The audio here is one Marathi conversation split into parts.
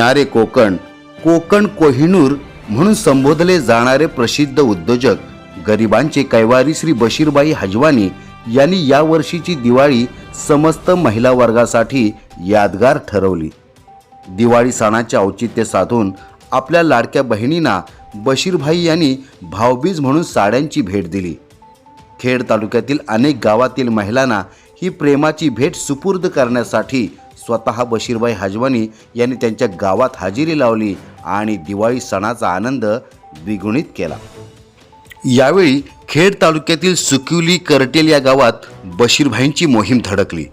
किनारे कोकण कोकण कोहिनूर म्हणून संबोधले जाणारे प्रसिद्ध उद्योजक गरिबांचे कैवारी श्री बशीरबाई हजवानी यांनी या वर्षीची दिवाळी समस्त महिला वर्गासाठी यादगार ठरवली. दिवाळी सणाचे औचित्य साधून आपल्या लाडक्या बहिणींना बशीरभाई यांनी भावबीज म्हणून साड्यांची भेट दिली. खेड तालुक्यातील अनेक गावातील महिलांना ही प्रेमाची भेट सुपूर्द करण्यासाठी स्वतः बशीरबाई हजवानी यांनी त्यांच्या गावात हजेरी लावली आणि दिवाळी सणाचा आनंद द्विगुणित केला. यावेळी खेड तालुक्यातील सुकिवली करटेल या गावात बशीरभाईंची मोहीम धडकली.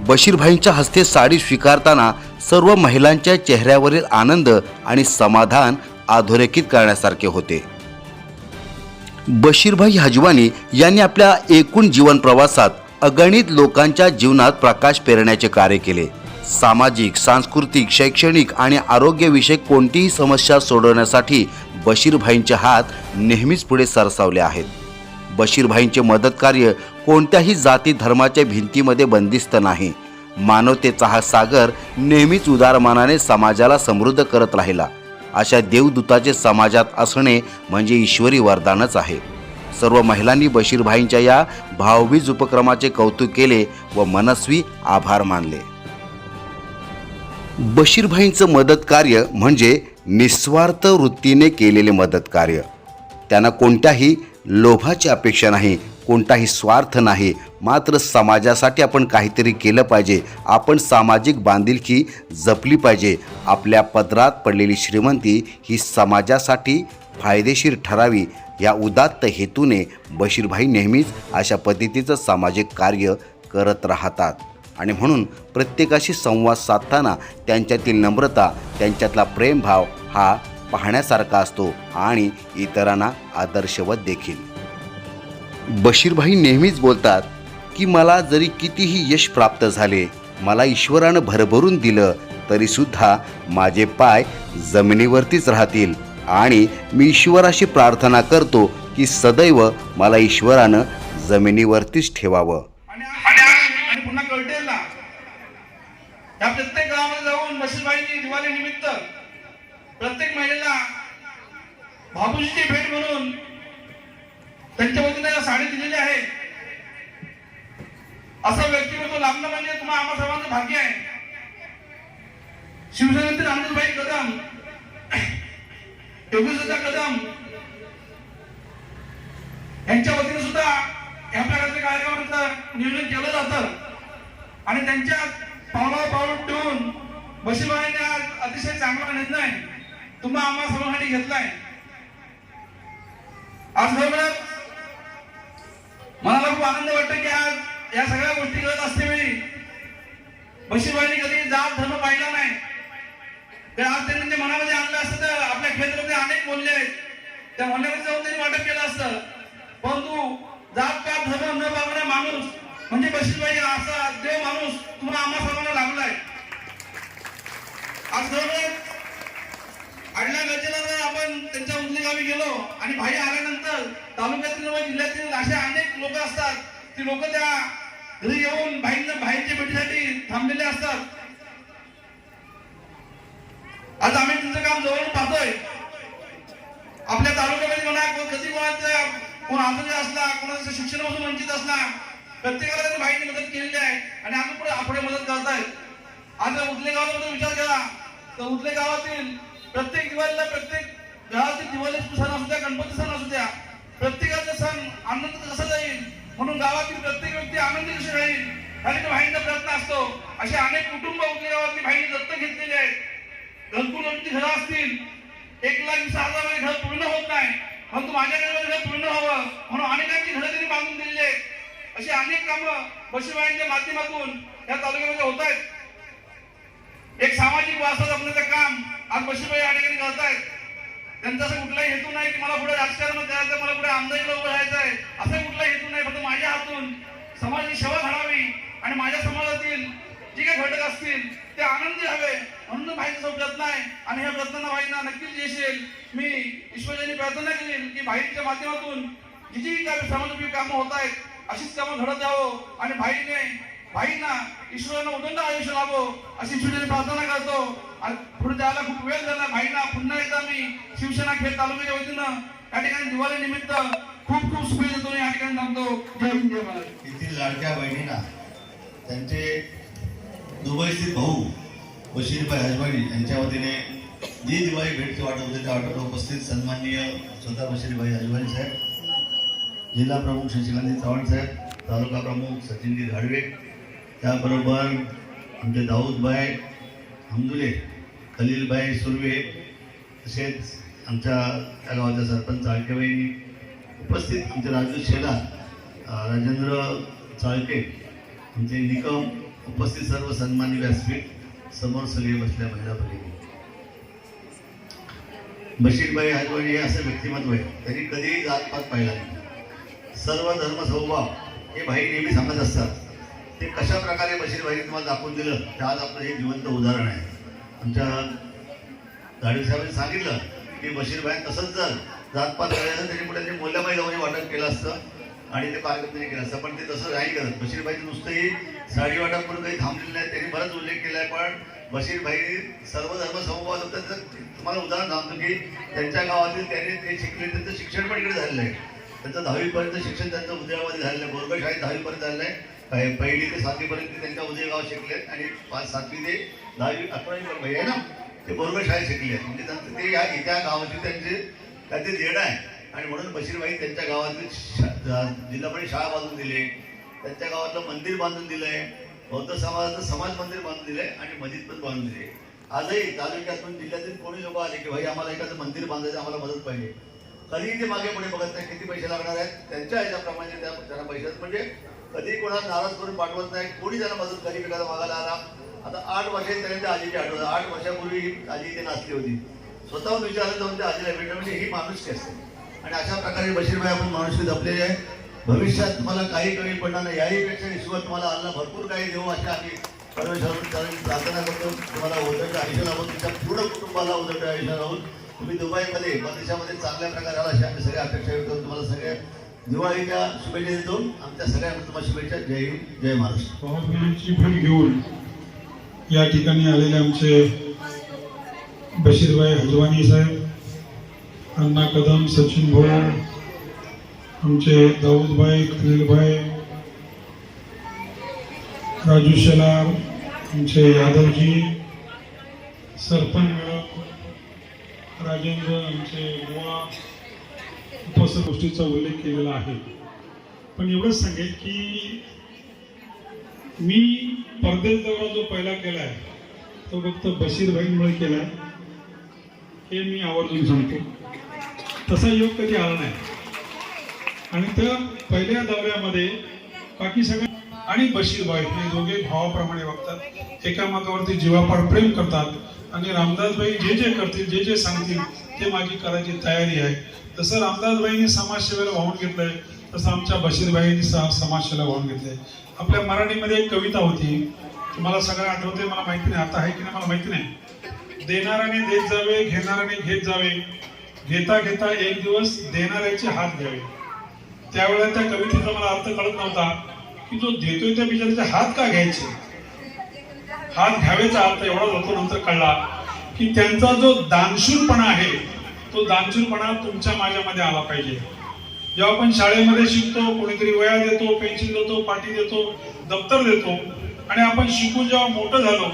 बशीरभाईंच्या हस्ते साडी स्वीकारताना सर्व महिलांच्या चेहऱ्यावरील आनंद आणि समाधान अधोरेखित करण्यासारखे होते. बशीरभाई हजवानी यांनी आपल्या एकूण जीवन प्रवासात अगणित लोकांच्या जीवनात प्रकाश पेरण्याचे कार्य केले. सामाजिक सांस्कृतिक शैक्षणिक आणि आरोग्यविषयक कोणतीही समस्या सोडवण्यासाठी बशीरभाईंचे हात नेहमीच पुढे सरसावले आहेत. बशीरभाईंचे मदत कार्य कोणत्याही जाती धर्माच्या भिंतीमध्ये बंदिस्त नाही. मानवतेचा हा सागर नेहमीच उदारमानाने समाजाला समृद्ध करत राहिला. अशा देवदूताचे समाजात असणे म्हणजे ईश्वरी वरदानच आहे. सर्व महिलांनी बशीरभाईंच्या या भावबीज उपक्रमाचे कौतुक केले व मनस्वी आभार मानले. बशीरभाईंचं मदत कार्य म्हणजे निस्वार्थ वृत्तीने केलेले मदत कार्य. त्यांना कोणत्याही लोभाची अपेक्षा नाही कोणताही स्वार्थ नाही. मात्र समाजासाठी आपण काहीतरी केलं पाहिजे. आपण सामाजिक बांधिलकी जपली पाहिजे. आपल्या पदरात पडलेली श्रीमंती ही समाजासाठी फायदेशीर ठरावी. या उदात्त हेतूने बशीरभाई नेहमीच अशा पद्धतीचं सामाजिक कार्य करत राहतात. आणि म्हणून प्रत्येकाशी संवाद साधताना त्यांच्यातील नम्रता त्यांच्यातला प्रेमभाव हा पाहण्यासारखा असतो आणि इतरांना आदर्शवत देखील. बशीरभाई नेहमीच बोलतात की मला जरी कितीही यश प्राप्त झाले मला ईश्वरानं भरभरून दिलं तरीसुद्धा माझे पाय जमिनीवरतीच राहतील आणि मी ईश्वराशी प्रार्थना करतो की सदैव मला ईश्वरानं जमिनीवरतीच ठेवावं आणि आणि आणि पुन्हा कळटेलला या प्रत्येक गावामध्ये जाऊन मशीदबाईंनी दिवाळी निमित्त प्रत्येक महिलेला बाबूजीची भेट म्हणून त्यांच्या वतीने साडी दिलेली आहे. असा व्यक्तिमत्व लाभणं म्हणजे तुम्हाला आम्हा सर्वांचं भाग्य आहे. शिवसेनेतील रामदासभाई कदम योगेशदा कदम यांच्या वतीने सुद्धा या प्रकारच्या कार्यक्रमाचं नियोजन केलं जातं. आणि त्यांच्या पावलावर पाऊल ठेवून बशीबाईने आज अतिशय चांगला निर्णय तुम्हा आम्हा सर्वांसाठी घेतलाय. आज खरोखरच मला खूप आनंद वाटतो की आज या सगळ्या गोष्टी करत असतेवेळी बशीबाईने कधी जात धर्म पाहिला नाही. तर आज त्यांनी ते मनामध्ये आणलं असतं तर आपल्या क्षेत्रामध्ये अनेक बोलले आहेत. त्या म्हणण्यामध्ये जाऊन त्यांनी वाटप केलं असतं. परंतु जात पात धर्म न पाहणारा माणूस म्हणजे बशीरबाई असा देव माणूस तुम्हाला आम्हा सर्वांना लागलाय. आज खरोखर गजेला आपण त्यांच्या उजनी गावी गेलो आणि भाई आल्यानंतर तालुक्यातील व जिल्ह्यातील असे अनेक लोक असतात ती लोक त्या घरी येऊन भाईंना भाईच्या भेटीसाठी थांबलेले असतात. आज आम्ही तुमचं काम जवळून पाहतोय. आपल्या तालुक्यामध्ये म्हणा कधी कोणाचा कोण आजारी असला कोणाचं शिक्षणापासून वंचित असला प्रत्येकाला त्या भाईने मदत केलेली आहे आणि आम्ही पुढे आपण मदत करत आज आता उजले गावाबद्दल विचार केला तर उठले गावातील प्रत्येक दिवाळीला प्रत्येक घरातील दिवाळी सण असू द्या गणपती सण असू द्या प्रत्येकाचा सण आनंद कसा जाईल? म्हणून गावातील प्रत्येक व्यक्ती आनंदी कशी राहील? ह्यासाठी भाईंचा प्रयत्न असतो. असे अनेक कुटुंब उठले गावातली भाईने दत्तक घेतलेले आहेत. घरकुल घरं असतील. एक लाख वीस हजारामध्ये घर पूर्ण होत नाही. परंतु माझ्या घरामध्ये घर पूर्ण व्हावं म्हणून अनेकांची घरं त्यांनी बांधून दिलेली आहेत. अशी अनेक कामं बशीबाईंच्या माध्यमातून या तालुक्यामध्ये होत आहेत. एक सामाजिक वारसा जपण्याचं काम आज बशीबाई या ठिकाणी करतायत. त्यांचा असं कुठलाही हेतू नाही की मला पुढे राजकारण करायचं मला पुढे आमदारीला उभं राहायचं आहे. असा कुठलाही हेतू नाही फक्त माझ्या हातून समाजाची सेवा घडावी आणि माझ्या समाजातील जे काही घटक असतील ते आनंदी हवे म्हणून भाईचा जो प्रयत्न आहे आणि ह्या प्रयत्नांना भाईंना नक्कीच येशील. मी ईश्वरजीने प्रार्थना केली की भाईच्या माध्यमातून जी जी काही समाजोपयोगी कामं होत आहेत अशीच कामं घडत यावं आणि भाईने भाईंना ईश्वरानं उदंड आयुष्य लाभो अशी शिवसेने प्रार्थना करतो. आणि पुढे जायला खूप वेळ झाला. भाईंना पुन्हा एकदा मी शिवसेना खेळ तालुक्याच्या वतीनं या ठिकाणी दिवाळी निमित्त खूप खूप शुभेच्छा देतो या ठिकाणी थांबतो. जय हिंद जय महाराज तेथील लाडक्या बहिणींना त्यांचे दुबईस्थित भाऊ बशीरभाई हजवाणी यांच्या वतीने जी दिवाळी भेटची वाटप होते त्या वाटपाला उपस्थित सन्माननीय स्वतः बशीरभाई हजवाणी साहेब. जिल्हा प्रमुख शशिकांत चव्हाण साहेब तालुका प्रमुख सचिनजी घाडवे त्याबरोबर आमचे दाऊदभाई हमदुले खलीलभाई सुर्वे तसेच आमच्या त्या गावाच्या सरपंच चाळकेबाईंनी उपस्थित आमचे राजू शेला राजेंद्र चाळके आमचे निकम उपस्थित सर्व सन्मानी व्यासपीठ समोर सगळे बसल्या महिला पलीकडे बशीरभाई हजवाणी हे असं व्यक्तिमत्व आहे त्यांनी कधीही जातपात पाहिला नाही. सर्व धर्म समभाव हे भाई नेहमी सांगत असतात. ते कशा प्रकारे बशीरभाईने तुम्हाला दाखवून दिलं ते आज आपलं हे जिवंत उदाहरण आहे. आमच्या गाडवे साहेबांनी सांगितलं की बशीरभाई तसंच जर जातपात करायचं त्यांनी पुढे ते मूल्यमाई जाऊन वाटप केलं असतं आणि ते कार्यकर्त्यांनी केलं असतं. पण ते तसं नाही करत. बशीरभाई नुसतंही साडी वाटप करून काही थांबलेलं नाही. त्यांनी बराच उल्लेख केला आहे पण बशीरभाई सर्व धर्म समूहात तर तुम्हाला उदाहरण सांगतो की त्यांच्या गावातील त्यांनी ते शिकले त्यांचं शिक्षण पण इकडे झालेलं आहे. त्यांचं दहावीपर्यंत शिक्षण त्यांचं उदयामध्ये झालेलं आहे. बोरगड शाळेत दहावीपर्यंत झालेलं आहे. पहि- पहिली ते सातवीपर्यंत ते त्यांच्या उदयगाव शिकले आणि पाच सातवी ते दहावी अकरावी भाई आहे ना ते बोरगड शाळेत शिकले आहेत. म्हणजे त्यांचं ते या त्या गावाची त्यांचे त्याचे देणं आहे. आणि म्हणून बशीरबाई त्यांच्या गावातील शा- जिल्हा परिषद शाळा बांधून दिले त्यांच्या गावातलं मंदिर बांधून दिलंय बौद्ध समाजाचं समाज मंदिर बांधून दिलंय आणि मस्जिद पण बांधून दिली आजही तालुक्यातून जिल्ह्यातील कोणी लोक आले की भाई आम्हाला एखादं मंदिर बांधायचं आम्हाला मदत पाहिजे. कधीही ते मागे पुढे बघत नाही किती पैसे लागणार आहेत. त्यांच्या ह्याच्याप्रमाणे त्या त्यांना पैसे म्हणजे कधी कोणाला नाराज करून पाठवत नाही. कोणी त्यांना मदत कधी पिकाला मागायला आला. आता आठ वर्षांपर्यंत त्या आजीची आठवलं आठ वर्षापूर्वी ही आजी इथे नाचली होती. स्वतःहून विचारलं जाऊन त्या आजीला भेटलं. म्हणजे ही माणूस असते आणि अशा प्रकारे बशीरभाई आपण माणुसकी जपलेली आहे. भविष्यात तुम्हाला काही कमी पडणार नाही. याहीपेक्षा ईश्वर तुम्हाला अल्ला भरपूर काही देऊ अशा आम्ही परमेश्वराकडून प्रार्थना करतो. तुम्हाला उदंड आयुष्य लावून तुमच्या पूर्ण कुटुंबाला उदंड आयुष्य लावून तुम्ही दुबईमध्ये परदेशामध्ये चांगल्या प्रकारे आला. अशी आम्ही सगळ्या अपेक्षा व्यक्त करून तुम्हाला सगळ्या दिवाळीच्या शुभेच्छा देतो. आमच्या सगळ्या तुम्हाला शुभेच्छा. जय हिंद जय महाराष्ट्र. भावबहिणीची भेट घेऊन या ठिकाणी आलेले आमचे बशीरभाई हजवानी साहेब अण्णा कदम सचिन भाऊ आमचे दाऊदभाई खलीलभाई राजू शेलार आमचे यादवजी सरपंच राजेंद्र आमचे गोवा उपस्थित गोष्टीचा उल्लेख केलेला आहे. पण एवढंच सांगेल की मी परदेश दौरा जो पहिला केलाय तो फक्त बशीरभाईंमुळे केलाय. हे मी आवर्जून सांगतो. तसा योग कधी आला नाही. आणि त्या पहिल्या दौऱ्यामध्ये बाकी सगळ्या आणि बशीरबाई हे दोघे भावाप्रमाणे वागतात एकामेकावरती जीवापाड प्रेम करतात आणि रामदासबाई जे जे करतील जे जे सांगतील ते माझी करायची तयारी आहे. तसं रामदासबाईंनी समाजसेवेला वाहून घेतलंय तसं आमच्या बशीरबाईंनी समाजसेवेला वाहून घेतलंय. आपल्या मराठीमध्ये एक कविता होती. तुम्हाला सगळं आठवते मला माहिती नाही आता आहे की नाही मला माहिती नाही. देणाऱ्याने देत जावे घेणाऱ्याने घेत जावे. घेता घेता एक दिवस देणाऱ्याचे हात घ्यावे. त्यावेळेला त्या कवितेचा मला अर्थ कळत नव्हता. की जो देतोय त्या बिचाराचा हात का घ्यायचे? हात घ्यावेचा अर्थ एवढा लोक नंतर कळला की त्यांचा जो दानशूरपणा आहे तो दानशूरपणा तुमच्या माझ्यामध्ये आला पाहिजे. जेव्हा आपण शाळेमध्ये शिकतो कोणीतरी वया देतो पेन्सिल देतो पाटी देतो दप्तर देतो आणि आपण शिकून जेव्हा मोठं झालो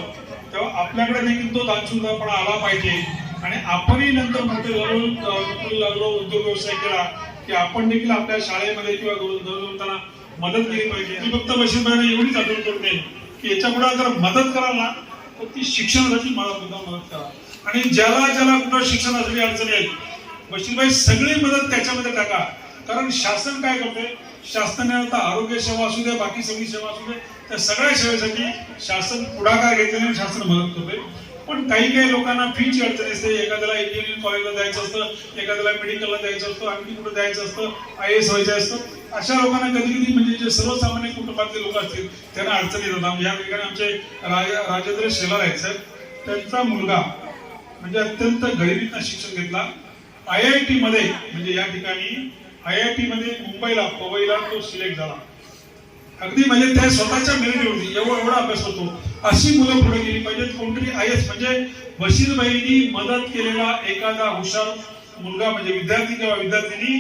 तेव्हा आपल्याकडे देखील तो दानशूरपणा आला पाहिजे. आणि आपणही नंतर मोठे झालो लागलो उद्योग व्यवसाय केला की आपण देखील आपल्या शाळेमध्ये किंवा गरजवंतांना मदत केली पाहिजे. मी फक्त बशीरबाईंना एवढीच आठवण करते की याच्यापुढे जर मदत करायला तर ती शिक्षणासाठी मला सुद्धा मदत करा. आणि ज्याला ज्याला कुठं शिक्षणासाठी अडचण येईल बशीरभाई सगळी मदत त्याच्यामध्ये टाका. कारण शासन काय करते शासनाने आता आरोग्य सेवा असू द्या बाकी सगळी सेवा असू द्या त्या सगळ्या सेवेसाठी शासन पुढाकार घेतलेले आणि शासन मदत करते पण काही काही लोकांना फीची अडचण असते. एखाद्याला इंजिनिअरिंग कॉलेजला जायचं असतं एखाद्याला मेडिकलला जायचं असतं आणखी कुठं जायचं असतं आय एस व्हायचं असतं. अशा लोकांना कधी कधी म्हणजे जे सर्वसामान्य कुटुंबातले लोक असतील त्यांना अडचणी येतात. या ठिकाणी आमचे राजेंद्र शेलार आहेत साहेब त्यांचा मुलगा म्हणजे अत्यंत गरिबीतनं शिक्षण घेतला. आय आय टी मध्ये म्हणजे या ठिकाणी आय आय टी मध्ये मुंबईला पवईला तो सिलेक्ट झाला. अगदी म्हणजे त्या स्वतःच्या मेरिटवरती एवढा एवढा अभ्यास होतो. अशी मुलं पुढे गेली पाहिजेत. कोणतरी आय एस म्हणजे बशीरबाईंनी मदत केलेला एखादा हुशार मुलगा म्हणजे विद्यार्थी किंवा विद्यार्थिनी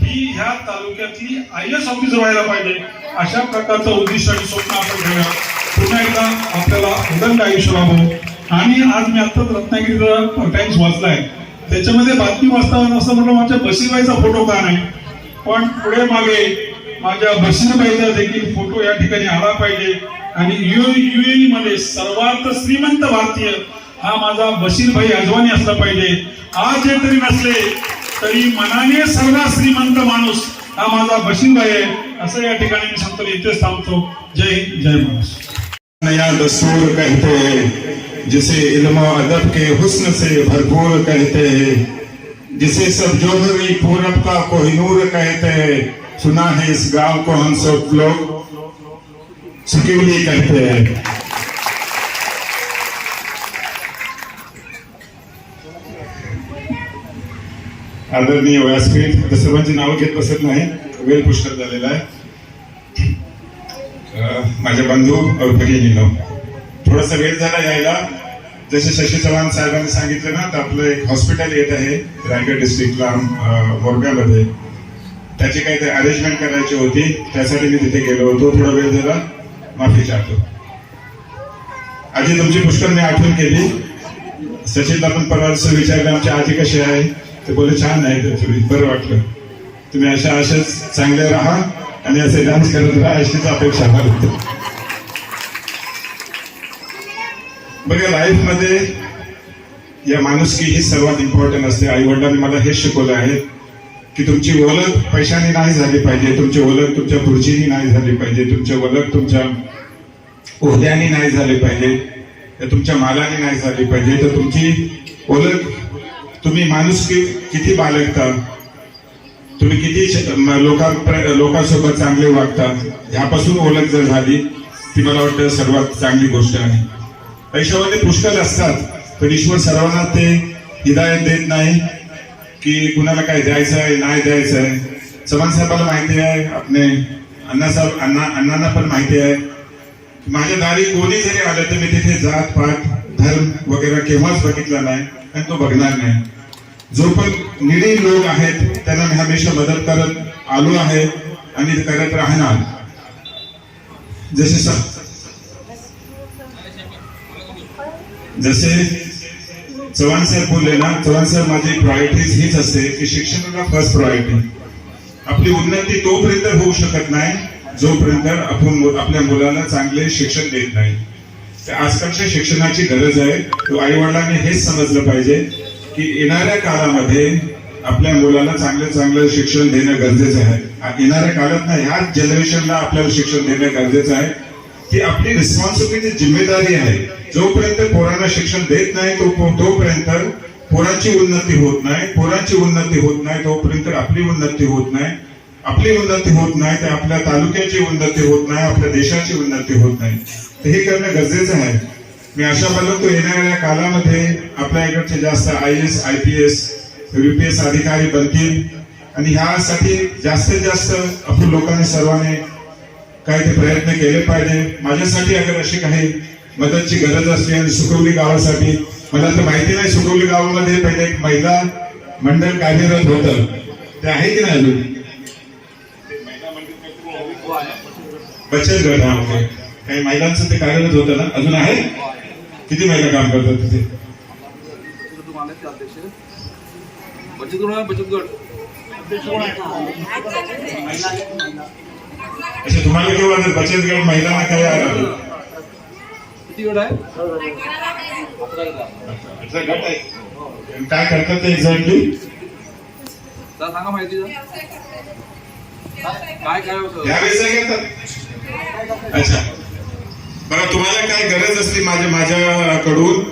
ही ह्या तालुक्यातली आय एस ऑफिसर व्हायला पाहिजे अशा प्रकारचं उद्दिष्ट आणि स्वप्न आपण घेऊया पुन्हा एकदा आपल्याला उदंड आयुष्य लाभो आणि आज मी आत्ताच रत्नागिरीचा टाइम्स वाचलाय त्याच्यामध्ये बातमी वाचताना असं म्हटलं माझ्या बशीरबाईचा फोटो का नाही पण पुढे मागे माझ्या बशीरबाईचा देखील फोटो या ठिकाणी आला पाहिजे आणि युएई मध्ये सर्वात श्रीमंत भारतीय हा माझा बशीरभाई अजवानी असला पाहिजे. आज जे तरी नसले, तरी मनाने सर्वात श्रीमंत माणूस हा माझा बशीरभाई आहे. असं या ठिकाणी मी सांगतो, इथेच थांबतो. जय हिंद, जय महाराष्ट्र. नया दस्तूर कहते हैं जिसे इल्म अदब के हुस्न से भरपूर कहते हैं जिसे सब जोहरी पूरब का कोहिनूर कहते हैं सुना है इस गाँव को हम सब लोग सुकीवली कहते हैं। आदरणीय व्यासपीठ आता सर्वांची नावं घेत बसत नाही वेळ पुष्कळ झालेला आहे. माझ्या माझे बंधू और भगिनीनो थोडासा वेळ झाला यायला. जसे शशी चव्हाण साहेबांनी सांगितलं ना तर आपलं एक हॉस्पिटल येत आहे रायगड डिस्ट्रिक्टला मोरब्यामध्ये त्याची काहीतरी अरेंजमेंट करायची होती त्यासाठी मी तिथे गेलो होतो. थोडा वेळ झाला माफी चाहतो. आजी तुमची पुष्कळ मी आठवण केली. सचिन आपण परवाच विचारलं आमची आजी कशी आहे? ते बोलले छान आहे तर बरं वाटलं. तुम्ही अशा अशाच चांगले राहा आणि असे डान्स करत राहा अशीच अपेक्षा करतो बघा लाईफमध्ये या माणुसकी ही सर्वात इम्पॉर्टंट असते. आई वडिलांनी मला हे शिकवलं आहे की तुमची ओळख पैशाने नाही झाली पाहिजे तुमची ओळख तुमच्या खुर्चीनी नाही झाली पाहिजे तुमची ओळख तुमच्या ओहद्याने नाही झाली पाहिजे तुमच्या मालाने नाही झाली पाहिजे. तर तुमची ओळख तुम्ही माणूस किती बाळगता तुम्ही किती श- लोकांसोबत चांगले वागता? ह्यापासून ओळख जर झाली ती मला वाटतं सर्वात चांगली गोष्ट आहे. पैशामध्ये पुष्कळ असतात पण ईश्वर सर्वांना ते हिदायत देत नाही की कुणाला काय द्यायचं आहे नाही द्यायचं आहे. चव्हाण साहेबाला माहिती आहे आपले अण्णासाहेब अण्णा अण्णांना पण माहिती आहे माझ्या दारी कोणी जरी आलं तर मी तिथे जात पात धर्म वगैरे केव्हाच बघितला नाही. आणि तो बघणार नाही. जो पण निडी लोक आहेत त्यांना मी हमेशा मदत करत आलो आहे आणि करत राहणार. जसे जसे चव्हाण सर बोलले ना चव्हाण सर माझी प्रायोरिटीज हीच असते की शिक्षणाला फर्स्ट प्रायोरिटी आपली उन्नती तोपर्यंत होऊ शकत नाही जोपर्यंत आपण आपल्या मुलाला चांगले शिक्षण देत नाही. तर आजकालच्या शिक्षणाची गरज आहे. तो हेच समजलं पाहिजे की येणाऱ्या काळामध्ये आपल्या मुलाला चांगलं चांगलं शिक्षण देणं गरजेचं आहे. येणाऱ्या काळात ना ह्याच जनरेशनला आपल्याला शिक्षण देणं गरजेचं आहे. ती आपली रिस्पॉन्सिबिलिटी जिम्मेदारी आहे. जोपर्यंत पोरांना शिक्षण देत नाही तो तोपर्यंत पोरांची उन्नती होत नाही. पोरांची उन्नती होत नाही तोपर्यंत आपली उन्नती होत नाही. आपली उन्नती होत नाही तर आपल्या तालुक्याची उन्नती होत नाही आपल्या देशाची उन्नती होत नाही. तर हे करणं गरजेचं आहे. मी आशा बाळगतो येणाऱ्या काळामध्ये आपल्या इकडचे जास्त I S I P S UPS अधिकारी बनतील. आणि ह्यासाठी जास्तीत जास्त आपण लोकांनी सर्वांनी काही ते प्रयत्न केले पाहिजे. माझ्यासाठी अगर अशी काही मदतची गरज असली आणि सुकवली गावासाठी मला तर माहिती नाही सुकवली गावामध्ये पहिले एक महिला मंडळ कार्यरत होतं. ते आहे की नाही अजून बचत गट हा ओके काही महिलांचं ते कार्यरत होतं ना? अजून आहे? किती महिला काम करतात तिथे? बचत गट बचत गट. अच्छा तुम्हाला केव्हा बचत गट महिलांना काय आलं? किती गट आहे? गट आहे. काय करतात ते एक्झॅक्टली सांगा माहिती. काय काय होतं? अच्छा बघा तुम्हाला काय गरज असली माझ्या माझ्याकडून?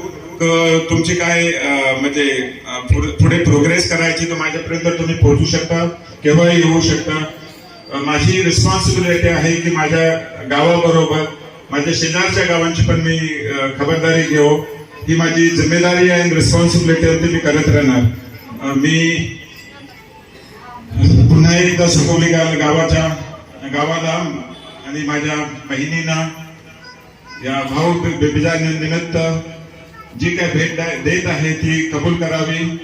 तुमची काय म्हणजे पुढे प्रोग्रेस करायची तर माझ्यापर्यंत तुम्ही पोहोचू शकता केव्हाही येऊ शकता. माझी रिस्पॉन्सिबिलिटी आहे की माझ्या गावाबरोबर माझ्या शेजारच्या गावांची पण मी खबरदारी घेऊ. ही माझी जिम्मेदारी आहे आणि रिस्पॉन्सिबिलिटी होती मी करत राहणार. मी पुन्हा एकदा सुकवली गावाच्या गावाला आणि माझ्या बहिणींना या भाऊ बि- निमित्त जी काय भेट देत आहे ती कबूल करावी.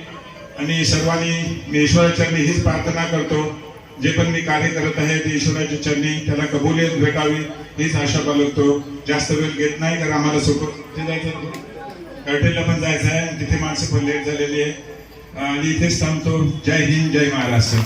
आणि सर्वांनी मी ईश्वराचरणी हीच प्रार्थना करतो. जे पण मी कार्य करत आहे ते ईश्वराच्या चरणी त्याला कबुलीत भेटावी हीच आशा बाळगतो. जास्त वेळ घेत नाही कारण आम्हाला सोबत जायचं कर्टेलला पण जायचं आहे. तिथे माणसं पण लेट झालेली आहे. आणि इथेच थांबतो. जय हिंद जय महाराष्ट्र.